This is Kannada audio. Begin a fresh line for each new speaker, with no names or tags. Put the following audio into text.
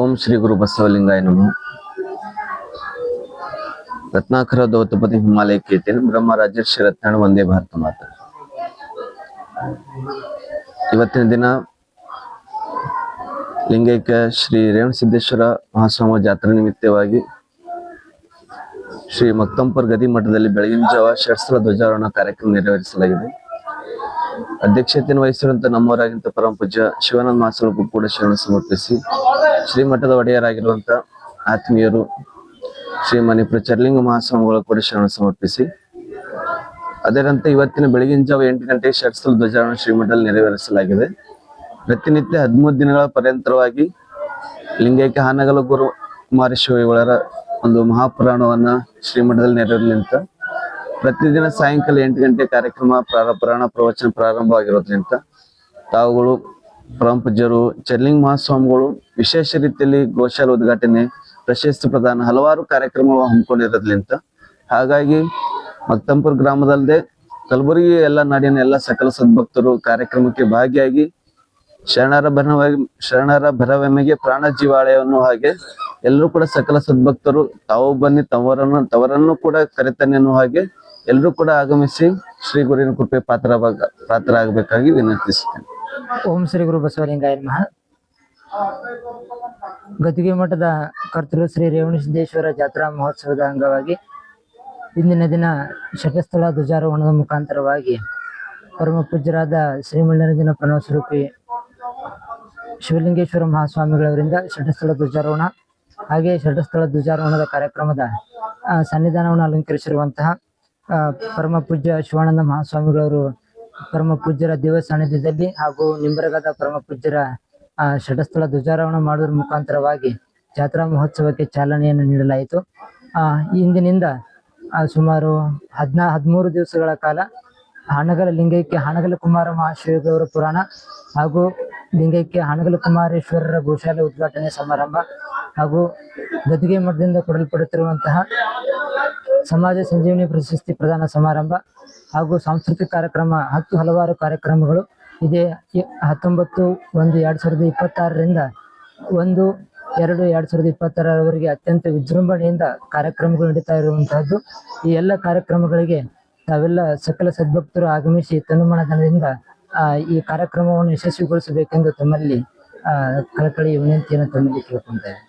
ಓಂ ಶ್ರೀ ಗುರು ಬಸವಲಿಂಗಾಯ ನಮಃ. ರತ್ನಾಕರ ದೌತಪತಿ ಹಿಮಾಲಯ ಕೇತೇನ ಬ್ರಹ್ಮ ರಾಜರ್ಷಿ ರತ್ನಾಣ ಒಂದೇ ಭಾರತ ಮಾತ. ಇವತ್ತಿನ ದಿನ ಲಿಂಗೈಕ ಶ್ರೀ ರೇವಣಸಿದ್ದೇಶ್ವರ ಮಹಾಸ್ವಾಮ ಜಾತ್ರೆ ನಿಮಿತ್ತವಾಗಿ ಶ್ರೀ ಮಕ್ತಂಪರ್ ಗದಿ ಮಠದಲ್ಲಿ ಬೆಳಗಿನ ಜಾವ ಶಸ್ತ್ರ ಧ್ವಜಾರೋಹಣ ಕಾರ್ಯಕ್ರಮ ನೆರವೇರಿಸಲಾಗಿದೆ. ಅಧ್ಯಕ್ಷತೆಯನ್ನು ವಹಿಸಿರುವಂತಹ ನಮ್ಮವರಾಗಿಂತ ಪರಮ ಪೂಜ್ಯ ಶಿವಾನಂದ ಮಹಾಸ್ವಾಮಿಗೂ ಕೂಡ ಶರಣ ಸಮರ್ಪಿಸಿ ಶ್ರೀಮಠದ ಒಡೆಯರಾಗಿರುವಂತ ಆತ್ಮೀಯರು ಶ್ರೀ ಮಣಿಪುರ ಚರ್ಲಿಂಗ ಮಹಾಸ್ವಾಮಿಗಳ ಕೂಡ ಶರಣ ಸಮರ್ಪಿಸಿ. ಅದರಂತೆ ಇವತ್ತಿನ ಬೆಳಗಿನ ಜಾವ ಎಂಟು ಗಂಟೆಗೆ ಷಟ್ಸ್ಥಳ ಧ್ವಜಾರೋಹಣ ಶ್ರೀಮಠದಲ್ಲಿ ನೆರವೇರಿಸಲಾಗಿದೆ. ಪ್ರತಿನಿತ್ಯ ಹದಿಮೂರು ದಿನಗಳ ಪರ್ಯಂತರವಾಗಿ ಲಿಂಗೈಕ್ಯ ಹಾನಗಲ ಗುರು ಕುಮಾರೇಶ್ವರಿಗಳರ ಒಂದು ಮಹಾಪುರಾಣವನ್ನ ಶ್ರೀಮಠದಲ್ಲಿ ನೆರವೇರಲಿಂತ ಪ್ರತಿದಿನ ಸಾಯಂಕಾಲ ಎಂಟು ಗಂಟೆ ಕಾರ್ಯಕ್ರಮ ಪ್ರಾರ- ಪುರಾಣ, ಪ್ರವಚನ ಪ್ರಾರಂಭವಾಗಿರೋದ್ರಿಂದ ತಾವುಗಳು ಪರಮ ಪೂಜ್ಯರು, ಚರ್ಲಿಂಗ್ ಮಹಾಸ್ವಾಮಿಗಳು, ವಿಶೇಷ ರೀತಿಯಲ್ಲಿ ಗೋಶಾಲ ಉದ್ಘಾಟನೆ, ಪ್ರಶಸ್ತಿ ಪ್ರದಾನ, ಹಲವಾರು ಕಾರ್ಯಕ್ರಮಗಳು ಹಮ್ಮಿಕೊಂಡಿರೋದ್ರಿಂದ ಹಾಗಾಗಿ ಮಕ್ತಂಪುರ ಗ್ರಾಮದಲ್ಲದೆ ಕಲಬುರಗಿ ಎಲ್ಲ ನಾಡಿನ ಎಲ್ಲ ಸಕಲ ಸದ್ಭಕ್ತರು ಕಾರ್ಯಕ್ರಮಕ್ಕೆ ಭಾಗಿಯಾಗಿ ಶರಣರ ಭರವಾಗಿ ಶರಣರ ಭರವೆಮೆಗೆ ಪ್ರಾಣ ಜೀವಾಳಯವನ್ನು ಹಾಗೆ ಎಲ್ಲರೂ ಕೂಡ ಸಕಲ ಸದ್ಭಕ್ತರು ತಾವು ಬನ್ನಿ, ತವರನ್ನು ತವರನ್ನು ಕೂಡ ಕರೆತನ್ನಿ ಅನ್ನೋ ಹಾಗೆ ಎಲ್ಲರೂ ಕೂಡ ಆಗಮಿಸಿ ಶ್ರೀ ಗುರುವಿನ ಕೃಪೆ ಪಾತ್ರ ಪಾತ್ರ ಆಗಬೇಕಾಗಿ ವಿನಂತಿಸುತ್ತೇನೆ.
ಓಂ ಶ್ರೀ ಗುರು ಬಸವಲಿಂಗಾಯ ನಮಃ. ಗದ್ದಿಗೆ ಮಠದ ಕರ್ತೃ ಶ್ರೀ ರೇವಣಸಿದ್ದೇಶ್ವರ ಜಾತ್ರಾ ಮಹೋತ್ಸವದ ಅಂಗವಾಗಿ ಇಂದಿನ ದಿನ ಶಟಸ್ಥಳ ಧ್ವಜಾರೋಹಣದ ಮುಖಾಂತರವಾಗಿ ಪರಮ ಪೂಜ್ಯರಾದ ಶ್ರೀಮಂಡನದಿನ ಪ್ರಣವ ಸ್ವರೂಪಿ ಶಿವಲಿಂಗೇಶ್ವರ ಮಹಾಸ್ವಾಮಿಗಳವರಿಂದ ಶಟಸ್ಥಳ ಧ್ವಜಾರೋಹಣ ಹಾಗೆ ಶಟಸ್ಥಳ ಧ್ವಜಾರೋಹಣದ ಕಾರ್ಯಕ್ರಮದ ಸನ್ನಿಧಾನವನ್ನು ಅಲಂಕರಿಸಿರುವಂತಹ ಪರಮ ಪೂಜ್ಯ ಶಿವಾನಂದ ಮಹಾಸ್ವಾಮಿಗಳವರು ಪರಮ ಪೂಜ್ಯರ ದೇವಸ್ಥಾನದಲ್ಲಿ ಹಾಗೂ ನಿಂಬರಗದ ಪರಮ ಪೂಜ್ಯರ ಷಡಸ್ಥಳ ಧ್ವಜಾರೋಹಣ ಮಾಡುವುದರ ಮುಖಾಂತರವಾಗಿ ಜಾತ್ರಾ ಮಹೋತ್ಸವಕ್ಕೆ ಚಾಲನೆಯನ್ನು ನೀಡಲಾಯಿತು. ಆ, ಇಂದಿನಿಂದ ಸುಮಾರು ಹದಿನಾ ಹದಿಮೂರು ದಿವಸಗಳ ಕಾಲ ಹಾನಗಲ ಲಿಂಗೈಕ್ಯ ಹಣಗಲ ಕುಮಾರ ಮಹಾಶಿವಗೌರ ಪುರಾಣ ಹಾಗೂ ಲಿಂಗೈಕ್ಯ ಹಣಗಲ ಕುಮಾರೇಶ್ವರರ ಗೋಶಾಲೆ ಉದ್ಘಾಟನೆ ಸಮಾರಂಭ ಹಾಗೂ ಗದಿಗೆ ಮಠದಿಂದ ಕೊಡಲ್ಪಡುತ್ತಿರುವಂತಹ ಸಮಾಜ ಸಂಜೀವನಿ ಪ್ರಶಸ್ತಿ ಪ್ರದಾನ ಸಮಾರಂಭ ಹಾಗೂ ಸಾಂಸ್ಕೃತಿಕ ಕಾರ್ಯಕ್ರಮ ಹತ್ತು ಹಲವಾರು ಕಾರ್ಯಕ್ರಮಗಳು ಇದೇ. ಹತ್ತೊಂಬತ್ತು ಒಂದು ಎರಡು ಸಾವಿರದ ಇಪ್ಪತ್ತಾರರಿಂದ ಒಂದು ಎರಡು ಎರಡು ಸಾವಿರದ ಇಪ್ಪತ್ತಾರರವರೆಗೆ ಅತ್ಯಂತ ವಿಜೃಂಭಣೆಯಿಂದ ಕಾರ್ಯಕ್ರಮಗಳು ನಡೀತಾ ಇರುವಂತಹದ್ದು. ಈ ಎಲ್ಲ ಕಾರ್ಯಕ್ರಮಗಳಿಗೆ ತಾವೆಲ್ಲ ಸಕಲ ಸದ್ಭಕ್ತರು ಆಗಮಿಸಿ ತನುಮನದಿಂದ ಆ, ಈ ಕಾರ್ಯಕ್ರಮವನ್ನು ಯಶಸ್ವಿಗೊಳಿಸಬೇಕೆಂದು ತಮ್ಮಲ್ಲಿ ಕಳಕಳಿ ವಿನಂತಿಯನ್ನು ತಮ್ಮಲ್ಲಿ ಇದ್ದೇನೆ